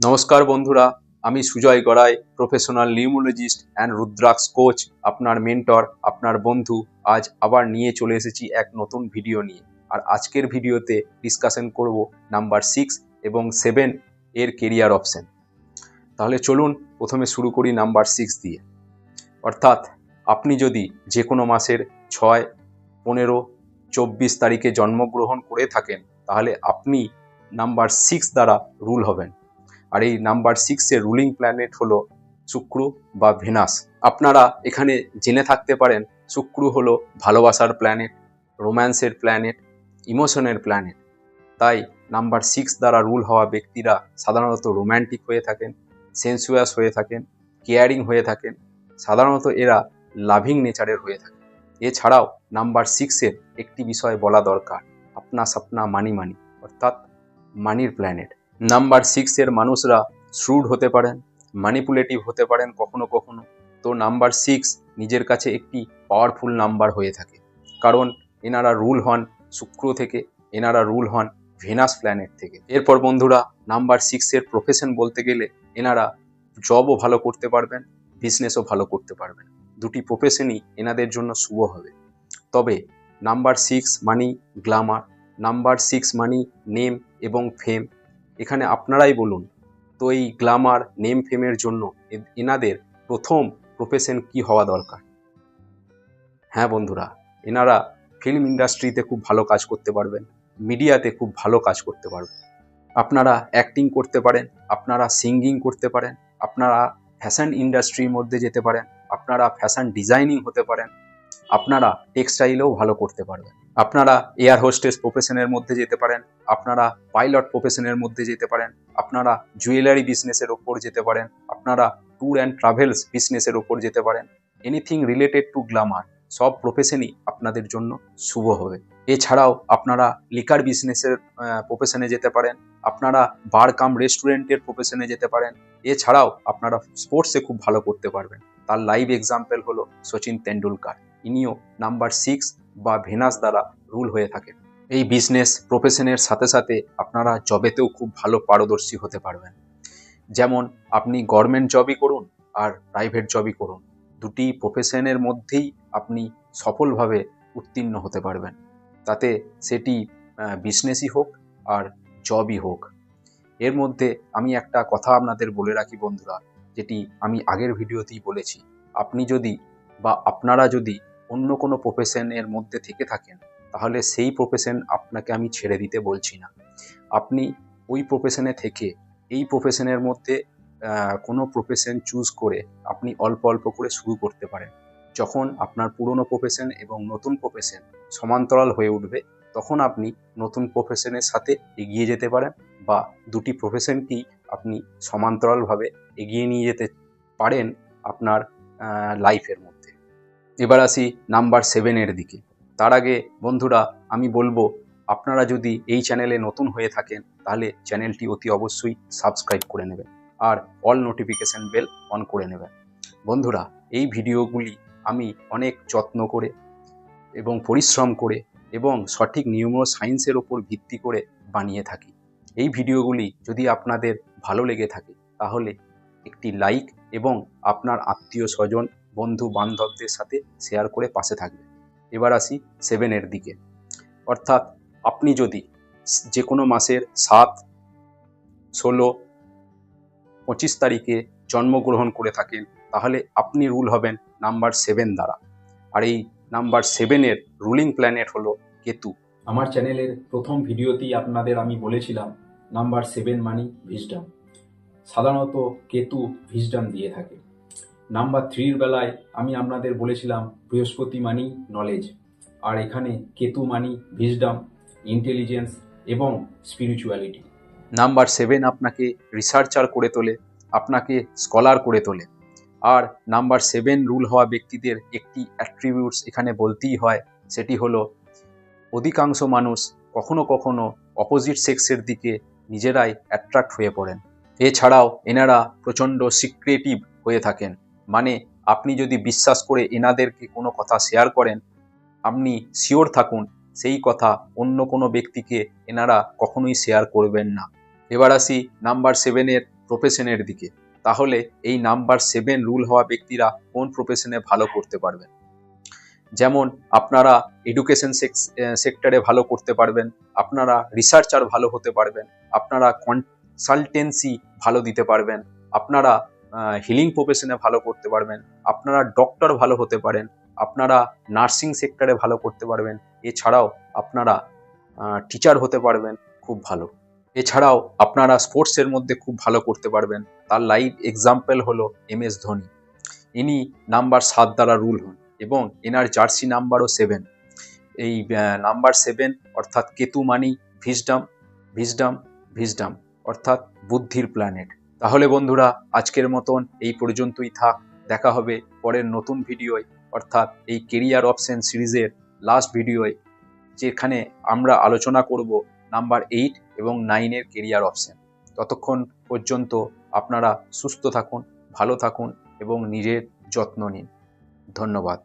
নমস্কার বন্ধুরা, আমি Sujoy Garai professional numerologist and rudraksha coach আপনার মেন্টর আপনার বন্ধু। আজ আবার নিয়ে চলে এসেছি এক নতুন ভিডিও নিয়ে। আর আজকের ভিডিওতে ডিসকাশন করব নাম্বার সিক্স এবং সেভেন এর কেরিয়ার অপশন তাহলে চলুন প্রথমে শুরু করি নাম্বার সিক্স দিয়ে। অর্থাৎ আপনি যদি যে কোনো মাসের ছয় পনেরো, চব্বিশ তারিখে জন্মগ্রহণ করে থাকেন, তাহলে আপনি নাম্বার সিক্স দ্বারা রুল হবেন। আর এই নাম্বার সিক্সের রুলিং প্ল্যানেট হলো শুক্র বা ভেনাস। আপনারা এখানে জেনে থাকতে পারেন, শুক্র হলো ভালোবাসার প্ল্যানেট রোম্যান্সের প্ল্যানেট ইমোশনের প্ল্যানেট তাই নাম্বার সিক্স দ্বারা রুল হওয়া ব্যক্তিরা সাধারণত রোম্যান্টিক হয়ে থাকেন সেন্সুয়াস হয়ে থাকেন কেয়ারিং হয়ে থাকেন। সাধারণত এরা লাভিং নেচারের হয়ে থাকে এছাড়াও নাম্বার সিক্সের একটি বিষয় বলা দরকার, আপনা সাপনা মানি মানি, অর্থাৎ মানির প্ল্যানেট নাম্বার সিক্সের মানুষরা শ্রুড হতে পারেন ম্যানিপুলেটিভ হতে পারেন কখনো কখনো। তো নাম্বার সিক্স নিজের কাছে একটি পাওয়ারফুল নাম্বার হয়ে থাকে। কারণ এনারা রুল হন শুক্র থেকে, এনারা রুল হন ভেনাস প্ল্যানেট থেকে। এরপর বন্ধুরা, নাম্বার সিক্সের প্রফেশন বলতে গেলে এনারা জবও ভালো করতে পারবেন বিজনেসও ভালো করতে পারবেন। দুটি প্রফেশনই এনাদের জন্য শুভ হবে। তবে number six money, glamour, number six money, name এবং ফেম। এখানে আপনারাই বলুন, তো এই গ্লামার, নেম, ফেমের জন্য এনাদের প্রথম প্রফেশন কি হওয়া দরকার? হ্যাঁ বন্ধুরা, এনারা ফিল্ম ইন্ডাস্ট্রিতে খুব ভালো কাজ করতে পারবেন, মিডিয়াতে খুব ভালো কাজ করতে পারবেন। আপনারা অ্যাক্টিং করতে পারেন, আপনারা সিঙ্গিং করতে পারেন, আপনারা ফ্যাশন ইন্ডাস্ট্রির মধ্যে যেতে পারেন আপনারা ফ্যাশন ডিজাইনিং হতে পারেন, আপনারা টেক্সটাইলেও ভালো করতে পারবেন। আপনারা এয়ার হোস্টেস প্রফেশনের মধ্যে যেতে পারেন, আপনারা পাইলট প্রফেশনের মধ্যে যেতে পারেন, আপনারা জুয়েলারি বিজনেসের ওপর যেতে পারেন, আপনারা ট্যুর অ্যান্ড ট্রাভেলস বিজনেসের ওপর যেতে পারেন এনিথিং রিলেটেড টু গ্লামার সব প্রফেশনই আপনাদের জন্য শুভ হবে। এছাড়াও আপনারা লিকার বিজনেসের প্রফেশনে যেতে পারেন, আপনারা বার কাম রেস্টুরেন্টের প্রফেশনে যেতে পারেন, এছাড়াও আপনারা স্পোর্টসে খুব ভালো করতে পারবেন। তার লাইভ এক্সাম্পল হলো সচিন তেন্ডুলকার। ইনিও নাম্বার সিক্স বা ভেনাস দ্বারা রুল হয়ে থাকেন। এই বিজনেস প্রফেশনের সাথে সাথে আপনারা জবেতেও খুব ভালো পারদর্শী হতে পারবেন। যেমন আপনি গভর্নমেন্ট জবই করুন আর প্রাইভেট জবই করুন। দুটি প্রফেশনের মধ্যেই আপনি সফলভাবে উত্তীর্ণ হতে পারবেন। তাতে সেটি বিজনেসই হোক আর জবই হোক। এর মধ্যে আমি একটা কথা আপনাদের বলে রাখি বন্ধুরা, যেটি আমি আগের ভিডিওতেই বলেছি। আপনি যদি বা আপনারা যদি অন্য কোনো প্রফেশনের মধ্যে থেকে থাকেন, তাহলে সেই প্রফেশন আপনাকে আমি ছেড়ে দিতে বলছি না। আপনি ওই প্রফেশনে থেকে, এই প্রফেশনের মধ্যে কোনো প্রফেশন চুজ করে আপনি অল্প অল্প করে শুরু করতে পারেন। যখন আপনার পুরনো প্রফেশন এবং নতুন প্রফেশন সমান্তরাল হয়ে উঠবে, তখন আপনি নতুন প্রফেশনের সাথে এগিয়ে যেতে পারেন বা দুটি প্রফেশনকেই আপনি সমান্তরালভাবে এগিয়ে নিয়ে যেতে পারেন আপনার লাইফের মধ্যে। এবার আসি নাম্বার সেভেনের দিকে। তার আগে বন্ধুরা, আমি বলব, আপনারা যদি এই চ্যানেলে নতুন হয়ে থাকেন, তাহলে চ্যানেলটি অতি অবশ্যই সাবস্ক্রাইব করে নেবেন। আর অল নোটিফিকেশন বেল অন করে নেবেন বন্ধুরা, এই ভিডিওগুলি আমি অনেক যত্ন করে এবং পরিশ্রম করে এবং সঠিক নিয়ম সায়েন্সের ওপর ভিত্তি করে বানিয়ে থাকি। এই ভিডিওগুলি যদি আপনাদের ভালো লেগে থাকে, তাহলে একটি লাইক এবং আপনার আত্মীয় স্বজন, বন্ধু বান্ধবদের সাথে শেয়ার করে পাশে থাকবে। এবার আসি সেভেনের দিকে। অর্থাৎ আপনি যদি যে কোনো মাসের সাত, ষোলো পঁচিশ তারিখে জন্মগ্রহণ করে থাকেন, তাহলে আপনি রুল হবেন নাম্বার সেভেন দ্বারা। আর এই নাম্বার সেভেনের রুলিং প্ল্যানেট হলো কেতু। আমার চ্যানেলের প্রথম ভিডিওতেই আপনাদের আমি বলেছিলাম, নাম্বার সেভেন মানি ভিজডাম। সাধারণত কেতু ভিজডাম দিয়ে থাকে। নাম্বার থ্রির বেলায় আমি আপনাদের বলেছিলাম, বৃহস্পতি মানি নলেজ আর এখানে কেতু মানি ভিজডাম ইন্টেলিজেন্স এবং স্পিরিচুয়ালিটি নাম্বার সেভেন আপনাকে রিসার্চার করে তোলে, আপনাকে স্কলার করে তোলে। আর নাম্বার সেভেন রুল হওয়া ব্যক্তিদের একটি অ্যাট্রিবিউটস এখানে বলতেই হয়, সেটি হলো অধিকাংশ মানুষ কখনো কখনো অপোজিট সেক্সের দিকে নিজেরাই অ্যাট্রাক্ট হয়ে পড়েন। এছাড়াও এনারা প্রচণ্ড সিক্রেটিভ হয়ে থাকেন। মানে আপনি যদি বিশ্বাস করে এনাদেরকে কোনো কথা শেয়ার করেন, আপনি শিওর থাকুন, সেই কথা অন্য কোনো ব্যক্তিকে এনারা কখনোই শেয়ার করবেন না। এবার আসি নাম্বার সেভেনের প্রফেশনের দিকে। তাহলে এই নাম্বার সেভেন রুল হওয়া ব্যক্তিরা কোন প্রফেশনে ভালো করতে পারবেন? যেমন আপনারা এডুকেশন সেক্টরে ভালো করতে পারবেন, আপনারা রিসার্চার ভালো হতে পারবেন, আপনারা কনসালটেন্সি ভালো দিতে পারবেন, আপনারা হিলিং প্রফেশনে ভালো করতে পারবেন, আপনারা ডক্টর ভালো হতে পারেন, আপনারা নার্সিং সেক্টরে ভালো করতে পারবেন, এছাড়াও আপনারা টিচার হতে পারবেন, খুব ভালো। এছাড়াও আপনারা স্পোর্টসের মধ্যে খুব ভালো করতে পারবেন। তার লাইভ এক্সাম্পল হলো এম এস ধোনি। ইনি নাম্বার সাত দ্বারা রুল হন এবং এনার জার্সি নাম্বারও সেভেন এই নাম্বার সেভেন অর্থাৎ কেতু মানি ভিজডাম ভিজডাম ভিজডাম অর্থাৎ বুদ্ধির প্ল্যানেট তাহলে বন্ধুরা, আজকের মতন এই পর্যন্তই থাক। দেখা হবে পরের নতুন ভিডিওয়। অর্থাৎ এই কেরিয়ার অপশন সিরিজের লাস্ট ভিডিওয়, যেখানে আমরা আলোচনা করব নাম্বার এইট এবং নাইনের কেরিয়ার অপশন। ততক্ষণ পর্যন্ত আপনারা সুস্থ থাকুন, ভালো থাকুন এবং নিজের যত্ন নিন। ধন্যবাদ।